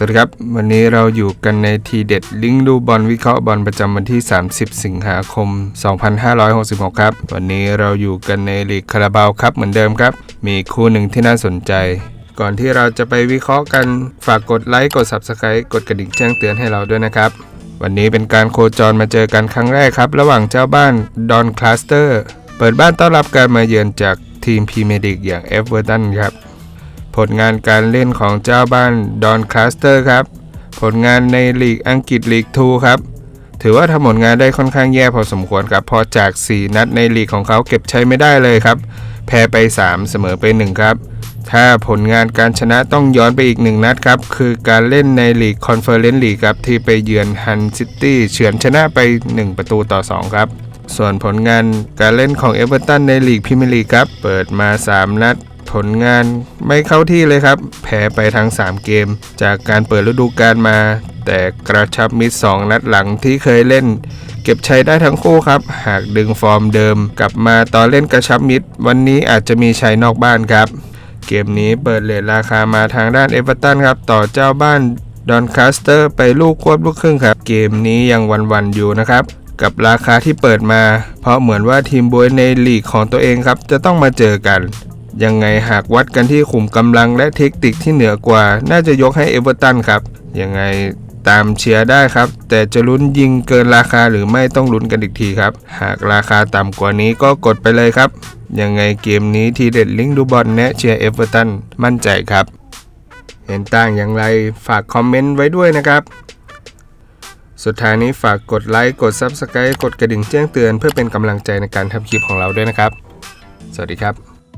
สวัสดีครับ วันนี้เราอยู่กันในทีเด็ดลิงก์ดูบอลวิเคราะห์บอลประจำวันที่ 30 สิงหาคม 2566 ครับ วันนี้เราอยู่กันในลีกคาราบาวครับเหมือนเดิมครับ มีคู่หนึ่งที่น่าสนใจ ก่อนที่เราจะไปวิเคราะห์กันฝากกดไลค์กด Subscribe กดกระดิ่งแจ้งเตือนให้เราด้วยนะครับ วันนี้เป็นการโคจรมาเจอกันครั้งแรกครับ ระหว่างเจ้าบ้านดอนคลาสเตอร์เปิดบ้านต้อนรับการมาเยือนจากทีมพรีเมียร์ลีกอย่างเอเวอร์ตันครับ ผลงานการเล่นของเจ้าบ้านดอนคลาสเตอร์ครับ ผลงานในลีกอังกฤษลีก2ครับ ถือว่าทำผลงานได้ค่อนข้างแย่พอสมควรครับ พอจาก 4 นัดในลีกของเขาเก็บใช้ไม่ได้เลยครับ แพ้ไป 3 เสมอไป 1 ครับ ถ้าผลงานการชนะต้องย้อนไปอีก 1 นัดครับ คือการเล่นในลีกคอนเฟอเรนซ์ลีกครับ ที่ไปเยือนฮันซิตี้เฉือนชนะไป 1 ประตูต่อ 2 ครับส่วนผลงานการเล่นของเอเวอร์ตันในลีกพรีเมียร์ลีกครับ เปิดมา 3 นัด ผลงานไม่เข้าที่เลยครับ แพ้ไปทั้ง 3 เกม จากการเปิดฤดูกาลมา แต่กระชับมิตร2นัดหลังที่เคยเล่น เก็บใชัยได้ทั้งคู่ครับ หากดึงฟอร์มเดิม กลับมาตอนเล่นกระชับมิตรวันนี้อาจจะมีชัยนอกบ้านครับ เกมนี้เปิดเลทราคามาทางด้านเอเวอร์ตันครับต่อเจ้าบ้านดอนคาสเตอร์ไปลูกควบลูกครึ่งครับ เกมนี้ยังวันๆอยู่นะครับกับราคาที่เปิดมา เพราะเหมือนว่าทีมบวยในลีกของตัวเองครับ จะต้องมาเจอกัน ยังไงหากวัดกันที่ขุมกำลังและเทคนิคที่เหนือกว่า น่าจะยกให้เอเวอร์ตันครับ ยังไงตามเชียร์ได้ครับ แต่จะลุ้นยิงเกินราคาหรือไม่ต้องลุ้นกันอีกทีครับ หากราคาต่ำกว่านี้ก็กดไปเลยครับ ยังไงเกมนี้ทีเด็ดลิงดูบอลแนะเชียร์เอเวอร์ตันมั่นใจครับ เห็นต่างอย่างไรฝากคอมเมนต์ไว้ด้วยนะครับสุดท้ายนี้ฝากกดไลค์ กด Subscribe กดกระดิ่งแจ้งเตือนเพื่อเป็นกำลังใจในการทำคลิปของเราด้วยนะครับ สวัสดีครับ